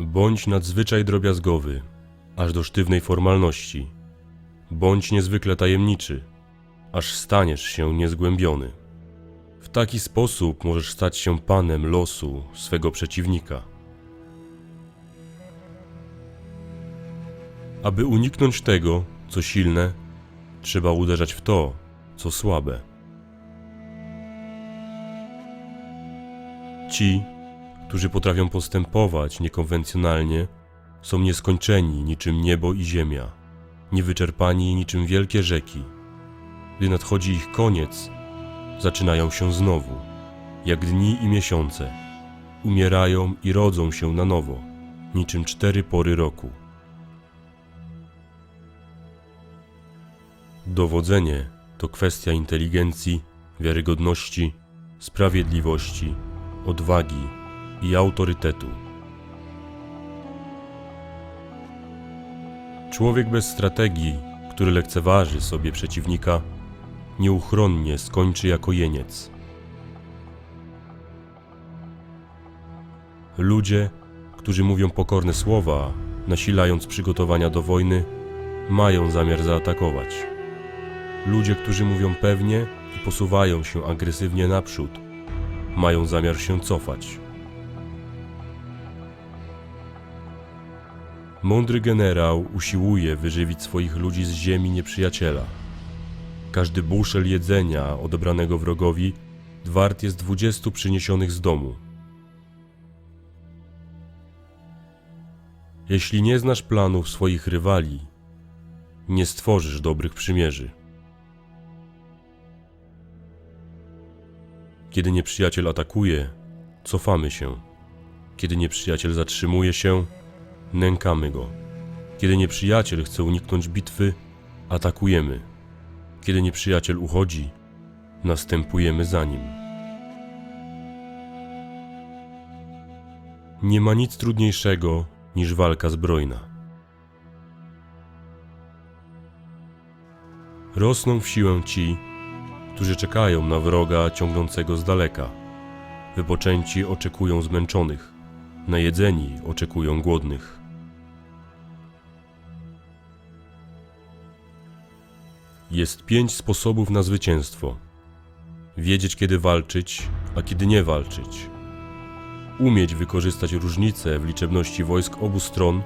Bądź nadzwyczaj drobiazgowy, aż do sztywnej formalności. Bądź niezwykle tajemniczy, aż staniesz się niezgłębiony. W taki sposób możesz stać się panem losu swego przeciwnika. Aby uniknąć tego, co silne, trzeba uderzać w to, co słabe. Ci, którzy potrafią postępować niekonwencjonalnie, są nieskończeni niczym niebo i ziemia, niewyczerpani niczym wielkie rzeki. Gdy nadchodzi ich koniec, zaczynają się znowu, jak dni i miesiące. Umierają i rodzą się na nowo, niczym cztery pory roku. Dowodzenie to kwestia inteligencji, wiarygodności, sprawiedliwości, odwagi i autorytetu. Człowiek bez strategii, który lekceważy sobie przeciwnika, nieuchronnie skończy jako jeniec. Ludzie, którzy mówią pokorne słowa, nasilając przygotowania do wojny, mają zamiar zaatakować. Ludzie, którzy mówią pewnie i posuwają się agresywnie naprzód, mają zamiar się cofać. Mądry generał usiłuje wyżywić swoich ludzi z ziemi nieprzyjaciela. Każdy buszel jedzenia odebranego wrogowi wart jest dwudziestu przyniesionych z domu. Jeśli nie znasz planów swoich rywali, nie stworzysz dobrych przymierzy. Kiedy nieprzyjaciel atakuje, cofamy się. Kiedy nieprzyjaciel zatrzymuje się, nękamy go. Kiedy nieprzyjaciel chce uniknąć bitwy, atakujemy. Kiedy nieprzyjaciel uchodzi, następujemy za nim. Nie ma nic trudniejszego niż walka zbrojna. Rosną w siłę ci, którzy czekają na wroga ciągnącego z daleka. Wypoczęci oczekują zmęczonych, najedzeni oczekują głodnych. Jest pięć sposobów na zwycięstwo. Wiedzieć, kiedy walczyć, a kiedy nie walczyć. Umieć wykorzystać różnice w liczebności wojsk obu stron.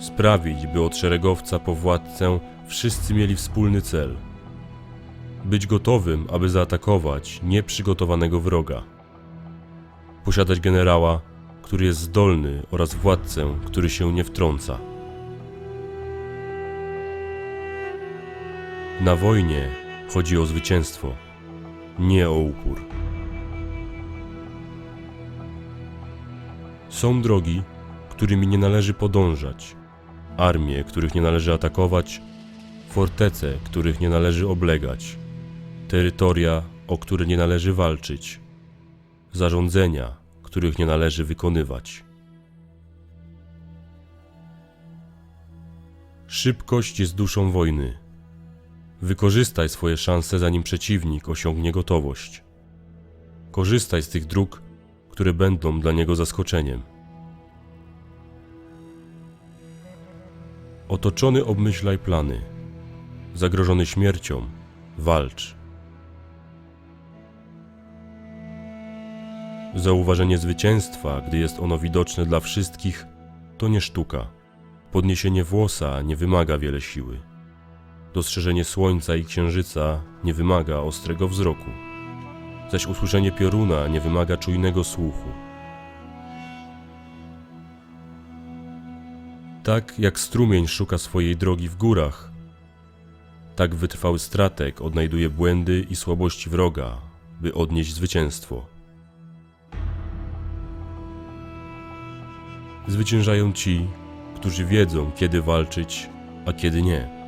Sprawić, by od szeregowca po władcę wszyscy mieli wspólny cel. Być gotowym, aby zaatakować nieprzygotowanego wroga. Posiadać generała, który jest zdolny oraz władcę, który się nie wtrąca. Na wojnie chodzi o zwycięstwo, nie o upór. Są drogi, którymi nie należy podążać, armie, których nie należy atakować, fortece, których nie należy oblegać, terytoria, o które nie należy walczyć, zarządzenia, których nie należy wykonywać. Szybkość jest duszą wojny. Wykorzystaj swoje szanse, zanim przeciwnik osiągnie gotowość. Korzystaj z tych dróg, które będą dla niego zaskoczeniem. Otoczony obmyślaj plany. Zagrożony śmiercią, walcz. Zauważenie zwycięstwa, gdy jest ono widoczne dla wszystkich, to nie sztuka. Podniesienie włosa nie wymaga wiele siły. Dostrzeżenie słońca i księżyca nie wymaga ostrego wzroku, zaś usłyszenie pioruna nie wymaga czujnego słuchu. Tak jak strumień szuka swojej drogi w górach, tak wytrwały stratek odnajduje błędy i słabości wroga, by odnieść zwycięstwo. Zwyciężają ci, którzy wiedzą, kiedy walczyć, a kiedy nie.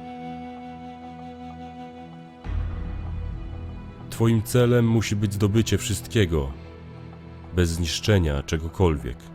Twoim celem musi być zdobycie wszystkiego, bez zniszczenia czegokolwiek.